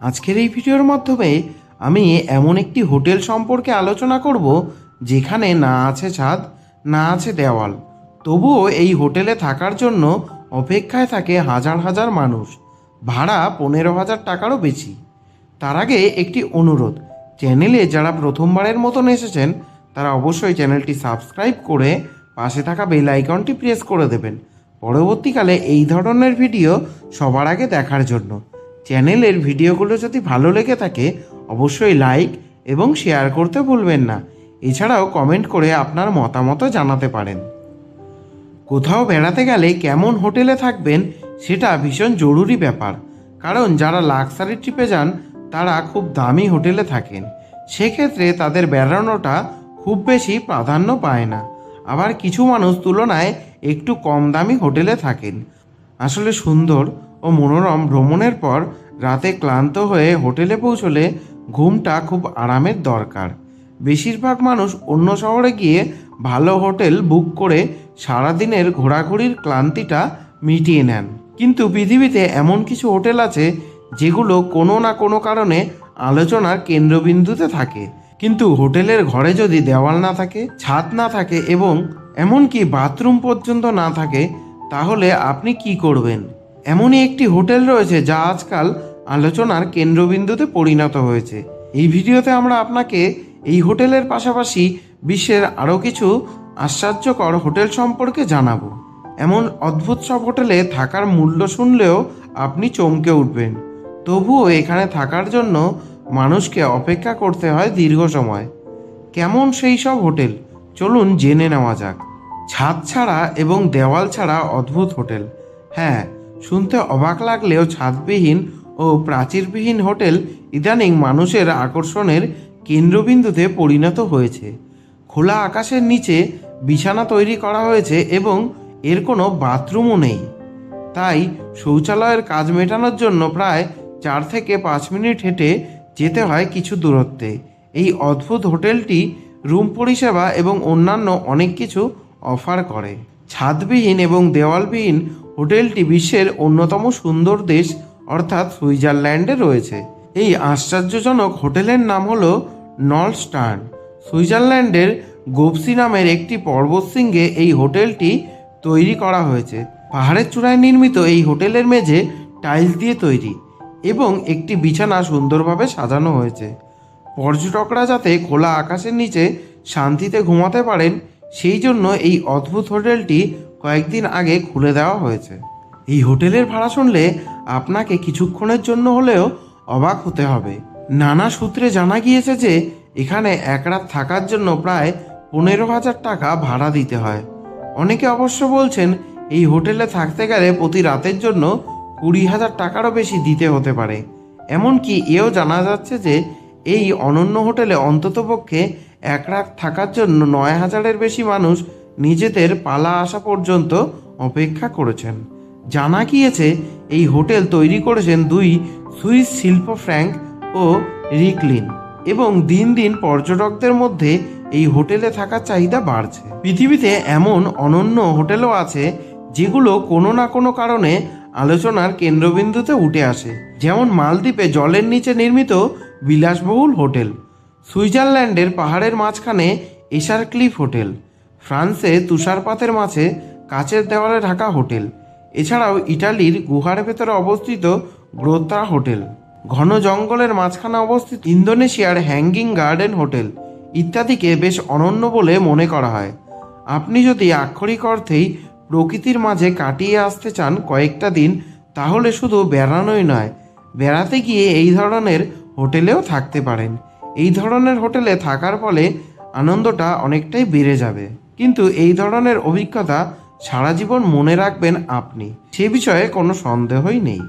আজকের এই ভিডিওর মাধ্যমে আমি এমন একটি হোটেল সম্পর্কে আলোচনা করব যেখানে না আছে ছাদ, না আছে দেওয়াল। তবুও এই হোটেলে থাকার জন্য অপেক্ষায় থাকে হাজার হাজার মানুষ। ভাড়া পনেরো হাজার টাকারও বেশি। তার আগে একটি অনুরোধ, চ্যানেলে যারা প্রথমবারের মতন এসেছেন, তারা অবশ্যই চ্যানেলটি সাবস্ক্রাইব করে পাশে থাকা বেল আইকনটি প্রেস করে দেবেন। পরবর্তীকালে এই ধরনের ভিডিও সবার আগে দেখার জন্য। চ্যানেলের ভিডিওগুলো যদি ভালো লেগে থাকে, অবশ্যই লাইক এবং শেয়ার করতে ভুলবেন না। এছাড়াও কমেন্ট করে আপনার মতামতও জানাতে পারেন। কোথাও বেড়াতে গেলে কেমন হোটেলে থাকবেন, সেটা ভীষণ জরুরি ব্যাপার। কারণ যারা লাক্সারি ট্রিপে যান, তারা খুব দামি হোটেলে থাকেন। সেক্ষেত্রে তাদের বেড়ানোটা খুব বেশি প্রাধান্য পায় না। আবার কিছু মানুষ তুলনায় একটু কম দামি হোটেলে থাকেন। আসলে সুন্দর ও মনোরম ভ্রমণের পর রাতে ক্লান্ত হয়ে হোটেলে পৌঁছলে ঘুমটা খুব আরামের দরকার। বেশিরভাগ মানুষ অন্য শহরে গিয়ে ভালো হোটেল বুক করে সারাদিনের ঘোরাঘুরির ক্লান্তিটা মিটিয়ে নেন। কিন্তু পৃথিবীতে এমন কিছু হোটেল আছে যেগুলো কোনো না কোনো কারণে আলোচনার কেন্দ্রবিন্দুতে থাকে। কিন্তু হোটেলের ঘরে যদি দেওয়াল না থাকে, ছাদ না থাকে এবং এমনকি বাথরুম পর্যন্ত না থাকে, তাহলে আপনি কি করবেন? এমনই একটি হোটেল রয়েছে যা আজকাল আলোচনার কেন্দ্রবিন্দুতে পরিণত হয়েছে। এই ভিডিওতে আমরা আপনাকে এই হোটেলের পাশাপাশি বিশ্বের আরও কিছু আশ্চর্যকর হোটেল সম্পর্কে জানাব। এমন অদ্ভুত সব হোটেলে থাকার মূল্য শুনলেও আপনি চমকে উঠবেন। তবুও এখানে থাকার জন্য মানুষকে অপেক্ষা করতে হয় দীর্ঘ সময়। কেমন সেই সব হোটেল? চলুন জেনে নেওয়া যাক। ছাদ ছাড়া এবং দেওয়াল ছাড়া অদ্ভুত হোটেল। হ্যাঁ শুনতে অবাক লাগলেও ছাদবিহীন ও প্রাচীরবিহীন হোটেল ইদানিং মানুষের আকর্ষণের কেন্দ্রবিন্দুতে পরিণত হয়েছে। খোলা আকাশের নিচে বিছানা তৈরি করা হয়েছে এবং এর কোনো বাথরুমও নেই। তাই শৌচালয়ের কাজ মেটানোর জন্য প্রায় চার থেকে পাঁচ মিনিট হেঁটে যেতে হয় কিছু দূরত্বে। এই অদ্ভুত হোটেলটি রুম পরিষেবা এবং অন্যান্য অনেক কিছু অফার করে। ছাদবিহীন এবং দেওয়ালবিহীন হোটেলটি বিশ্বের অন্যতম সুন্দর দেশ, অর্থাৎ সুইজারল্যান্ডে রয়েছে। এই আশ্চর্যজনক হোটেলের নাম হলো নলস্টার্ন। সুইজারল্যান্ডের গোপসি নামের একটি পর্বতশৃঙ্গে এই হোটেলটি তৈরি করা হয়েছে। পাহাড়ের চূড়ায় নির্মিত এই হোটেলের মেঝে টাইলস দিয়ে তৈরি এবং একটি বিছানা সুন্দরভাবে সাজানো হয়েছে। পর্যটকরা যাতে খোলা আকাশের নিচে শান্তিতে ঘুমাতে পারেন সেই জন্য এই অদ্ভুত হোটেলটি কয়েকদিন আগে খুলে দেওয়া হয়েছে। এই হোটেলের ভাড়া শুনলে আপনাকে কিছুক্ষণের জন্য হলেও অবাক হতে হবে। নানা সূত্রে জানা গিয়েছে যে এখানে এক রাত থাকার জন্য প্রায় পনেরো হাজার টাকা ভাড়া দিতে হয়। অনেকে অবশ্য বলছেন এই হোটেলে থাকতে গেলে প্রতি রাতের জন্য কুড়ি হাজার টাকারও বেশি দিতে হতে পারে। এমনকি এও জানা যাচ্ছে যে এই অনন্য হোটেলে অন্ততপক্ষে এক রাত থাকার জন্য নয় হাজারের বেশি মানুষ নিজেদের পালা আসা পর্যন্ত অপেক্ষা করেছেন। জানা গিয়েছে, এই হোটেল তৈরি করেছেন দুই সুইস শিল্প ফ্র্যাঙ্ক ও রিকলিন এবং দিন দিন পর্যটকদের মধ্যে এই হোটেলে থাকার চাহিদা বাড়ছে। পৃথিবীতে এমন অনন্য হোটেলও আছে যেগুলো কোনো না কোনো কারণে আলোচনার কেন্দ্রবিন্দুতে উঠে আসে। যেমন মালদ্বীপে জলের নিচে নির্মিত বিলাসবহুল হোটেল। সুইজারল্যান্ডের পাহাড়ের মাঝখানে এশার ক্লিফ হোটেল, ফ্রান্সে তুষারপাতের মাঝে কাচের দেওয়ালে ঢাকা হোটেল, এছাড়াও ইটালির গুহার ভেতরে অবস্থিত গ্রোত্রা হোটেল, ঘন জঙ্গলের মাঝখানে অবস্থিত ইন্দোনেশিয়ার হ্যাঙ্গিং গার্ডেন হোটেল ইত্যাদিকে বেশ অনন্য বলে মনে করা হয়। আপনি যদি আক্ষরিক অর্থেই প্রকৃতির মাঝে কাটিয়ে আসতে চান কয়েকটা দিন, তাহলে শুধু বেড়ানোই নয়, বেড়াতে গিয়ে এই ধরনের হোটেলেও থাকতে পারেন। এই ধরনের হোটেলে থাকার ফলে আনন্দটা অনেকটাই বেড়ে যাবে। কিন্তু এই ধরনের অভিজ্ঞতা সারা জীবন মনে রাখবেন আপনি। সে বিষয়ে কোনো সন্দেহই নেই।